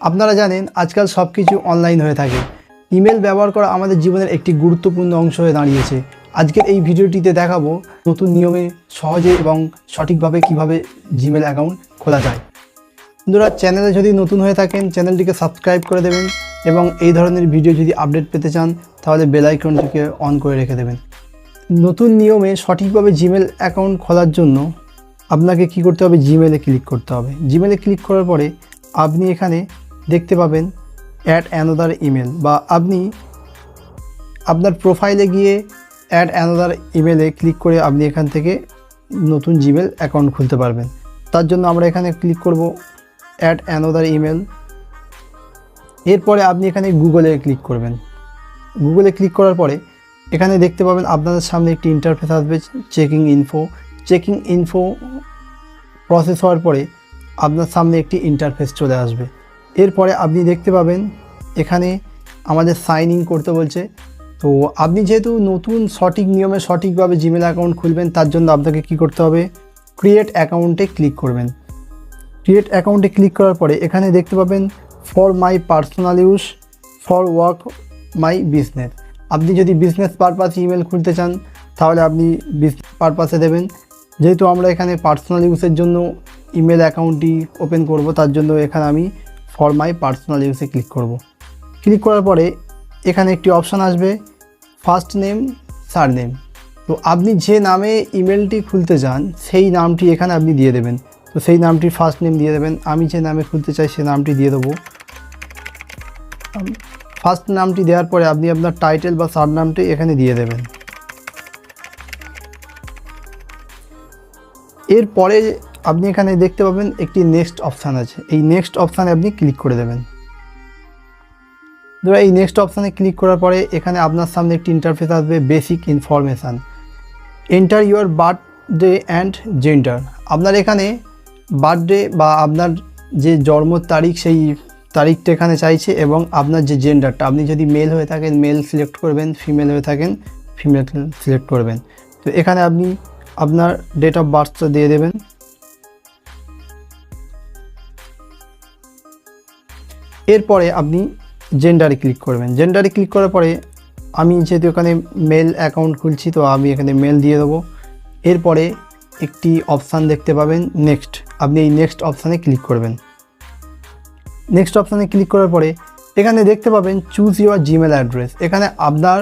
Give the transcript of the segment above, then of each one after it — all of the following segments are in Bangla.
আপনারা জানেন আজকাল সব কিছু অনলাইন হয়ে থাকে। ইমেল ব্যবহার করা আমাদের জীবনের একটি গুরুত্বপূর্ণ অংশ হয়ে দাঁড়িয়েছে। আজকের এই ভিডিওটিতে দেখাবো নতুন নিয়মে সহজে এবং সঠিকভাবে কীভাবে জিমেল অ্যাকাউন্ট খোলা যায়। বন্ধুরা চ্যানেলে যদি নতুন হয়ে থাকেন চ্যানেলটিকে সাবস্ক্রাইব করে দেবেন এবং এই ধরনের ভিডিও যদি আপডেট পেতে চান, তাহলে বেল আইকনটিকে অন করে রেখে দেবেন। নতুন নিয়মে সঠিকভাবে জিমেল অ্যাকাউন্ট খোলার জন্য আপনাকে কি করতে হবে? জিমেলে ক্লিক করতে হবে। জিমেলে ক্লিক করার পরে আপনি এখানে দেখতে পাবেন অ্যাড অ্যানোদার ইমেল বা আপনি আপনার প্রোফাইলে গিয়ে অ্যাড অ্যানোদার ইমেলে ক্লিক করে আপনি এখান থেকে নতুন জিমেল অ্যাকাউন্ট খুলতে পারবেন। তার জন্য আমরা এখানে ক্লিক করব অ্যাড অ্যানোদার ইমেল এরপরে আপনি এখানে গুগলে ক্লিক করবেন। গুগলে ক্লিক করার পরে এখানে দেখতে পাবেন আপনাদের সামনে একটি ইন্টারফেস আসবে checking info checking info process হওয়ার পরে আপনার সামনে একটি ইন্টারফেস চলে আসবে। এরপরে আপনি দেখতে পাবেন এখানে আমাদের সাইন ইন করতে বলছে। তো আপনি যেহেতু নতুন সঠিক নিয়মে সঠিকভাবে জিমেল অ্যাকাউন্ট খুলবেন, তার জন্য আপনাকে কি করতে হবে? ক্রিয়েট অ্যাকাউন্টে ক্লিক করবেন। ক্রিয়েট অ্যাকাউন্টে ক্লিক করার পরে এখানে দেখতে পাবেন for my personal use for work my business আপনি যদি বিজনেস পারপাস ইমেল খুলতে চান, তাহলে আপনি বিজনেস পারপাসে দেবেন। যেহেতু আমরা এখানে পার্সোনাল ইউজের জন্য ইমেল অ্যাকাউন্টটি ওপেন করব, তার জন্য এখানে আমি ফর মাই পার্সোনাল ইউসে ক্লিক করব। ক্লিক করার পরে এখানে একটি অপশান আসবে ফার্স্ট নেম সার নেম তো আপনি যে নামে ইমেলটি খুলতে চান সেই নামটি এখানে আপনি দিয়ে দেবেন। তো সেই নামটি ফার্স্ট নেম দিয়ে দেবেন। আমি যে নামে খুলতে চাই, সে নামটি দিয়ে দেবো। ফার্স্ট নামটি দেওয়ার পরে আপনি আপনার টাইটেল বা সার নামটি এখানে দিয়ে দেবেন। এরপরে আপনি এখানে দেখতে পাবেন একটি নেক্সট অপশান আছে। এই নেক্সট অপশানে আপনি ক্লিক করে দেবেন। ধরো এই নেক্সট অপশানে ক্লিক করার পরে এখানে আপনার সামনে একটি ইন্টারফেস আসবে basic information enter your birthday and gender আপনার এখানে বার্থডে বা আপনার যে জন্ম তারিখ, সেই তারিখটা এখানে চাইছে এবং আপনার যে জেন্ডারটা আপনি যদি মেল হয়ে থাকেন মেল সিলেক্ট করবেন ফিমেল হয়ে থাকেন ফিমেল সিলেক্ট করবেন। তো এখানে আপনি আপনার ডেট অফ বার্থটা দিয়ে দেবেন। এরপরে আপনি জেন্ডারে ক্লিক করবেন। জেন্ডারে ক্লিক করার পরে আমি যেহেতু এখানে মেল অ্যাকাউন্ট খুলছি, তো আমি এখানে মেল দিয়ে দেবো। এরপরে একটি অপশান দেখতে পাবেন নেক্সট আপনি এই নেক্সট অপশানে ক্লিক করবেন। নেক্সট অপশানে ক্লিক করার পরে এখানে দেখতে পাবেন চুজ ইউর জিমেল অ্যাড্রেস এখানে আপনার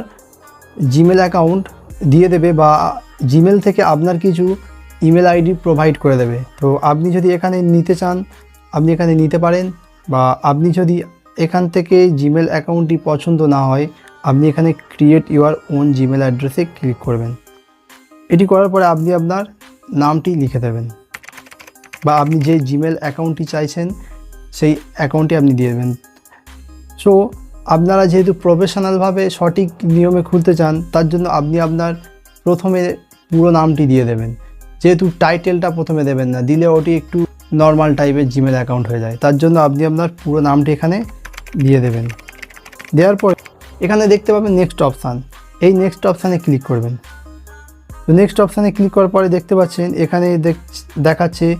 জিমেল অ্যাকাউন্ট দিয়ে দেবে বা জিমেল থেকে আপনার কিছু ইমেল আইডি প্রোভাইড করে দেবে। তো আপনি যদি এখানে নিতে চান, আপনি এখানে নিতে পারেন বা আপনি যদি এখান থেকে জিমেল অ্যাকাউন্টটি পছন্দ না হয়, আপনি এখানে ক্রিয়েট ইউর ওন জিমেল অ্যাড্রেসে ক্লিক করবেন। এটি করার পরে আপনি আপনার নামটি লিখে দেবেন বা আপনি যে জিমেল অ্যাকাউন্টটি চাইছেন, সেই অ্যাকাউন্টটি আপনি দিয়ে দেবেন। সো আপনারা যেহেতু প্রফেশনালভাবে সঠিক নিয়মে খুলতে চান, তার জন্য আপনি আপনার প্রথমে পুরো নামটি দিয়ে দেবেন। যেহেতু টাইটেলটা প্রথমে দেবেন না, দিলে ওটি একটু নর্মাল টাইপের জিমেল অ্যাকাউন্ট হয়ে যায়। তার জন্য আপনি আপনার পুরো নামটি এখানে দিয়ে দেবেন। দেওয়ার পর এখানে দেখতে পাবেন নেক্সট অপশান এই নেক্সট অপশানে ক্লিক করবেন। তো নেক্সট অপশানে ক্লিক করার পরে দেখতে পাচ্ছেন, এখানে দেখ- দেখাচ্ছে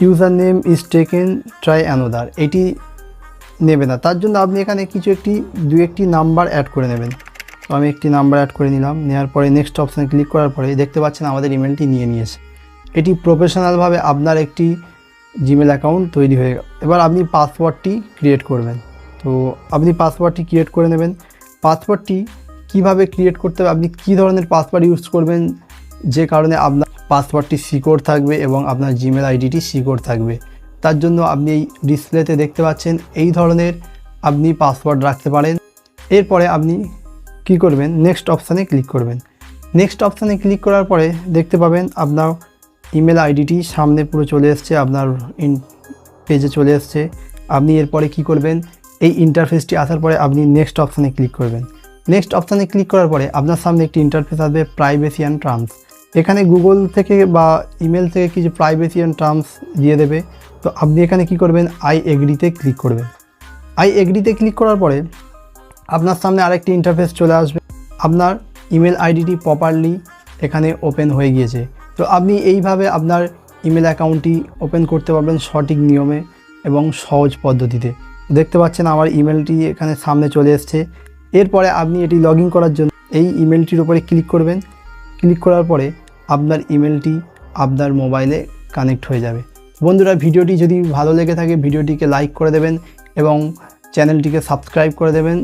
user name is taken try another এটি নেবে না। তার জন্য আপনি এখানে কিছু একটি দু একটি নাম্বার অ্যাড করে নেবেন। তো আমি একটি নাম্বার অ্যাড করে নিলাম নেওয়ার পরে নেক্সট অপশানে ক্লিক করার পরে দেখতে পাচ্ছেন আমাদের ইমেলটি নিয়ে নিয়েছে। এটি প্রফেশনালভাবে আপনার একটি জিমেল অ্যাকাউন্ট তৈরি হয়ে গেল। এবার আপনি পাসওয়ার্ডটি ক্রিয়েট করবেন। তো আপনি পাসওয়ার্ডটি ক্রিয়েট করে নেবেন। পাসওয়ার্ডটি কীভাবে ক্রিয়েট করতে হবে, আপনি কী ধরনের পাসওয়ার্ড ইউজ করবেন, যে কারণে আপনার পাসওয়ার্ডটি সিকিওর থাকবে এবং আপনার জিমেল আইডিটি সিকিওর থাকবে। তার জন্য আপনি এই ডিসপ্লেতে দেখতে পাচ্ছেন এই ধরনের আপনি পাসওয়ার্ড রাখতে পারেন। এরপরে আপনি কি করবেন? নেক্সট অপশানে ক্লিক করবেন। নেক্সট অপশানে ক্লিক করার পরে দেখতে পাবেন আপনার ইমেল আইডিটি সামনে পুরো চলে এসছে, আপনার ইন পেজে চলে এসছে। আপনি এরপরে কি করবেন? এই ইন্টারফেসটি আসার পরে আপনি নেক্সট অপশানে ক্লিক করবেন। নেক্সট অপশানে ক্লিক করার পরে আপনার সামনে একটি ইন্টারফেস আসবে প্রাইভেসি অ্যান্ড টার্মস এখানে গুগল থেকে বা ইমেল থেকে কিছু প্রাইভেসি অ্যান্ড টার্মস দিয়ে দেবে। তো আপনি এখানে কি করবেন? আই এগ্রিতে ক্লিক করবেন। আই এগ্রিতে ক্লিক করার পরে আপনার সামনে আরেকটি ইন্টারফেস চলে আসবে। আপনার ইমেল আইডিটি প্রপারলি এখানে ওপেন হয়ে গিয়েছে। তো আপনি এইভাবে আপনার ইমেল অ্যাকাউন্টটি ওপেন করতে পারবেন সঠিক নিয়মে এবং সহজ পদ্ধতিতে। দেখতে পাচ্ছেন আমার ইমেলটি এখানে সামনে চলে এসছে। এরপরে আপনি এটি লগ করার জন্য এই ইমেলটির উপরে ক্লিক করবেন। ক্লিক করার পরে আপনার ইমেলটি আপনার মোবাইলে কানেক্ট হয়ে যাবে। বন্ধুরা, ভিডিওটি যদি ভালো লেগে থাকে, ভিডিওটিকে লাইক করে দেবেন এবং চ্যানেলটিকে সাবস্ক্রাইব করে দেবেন।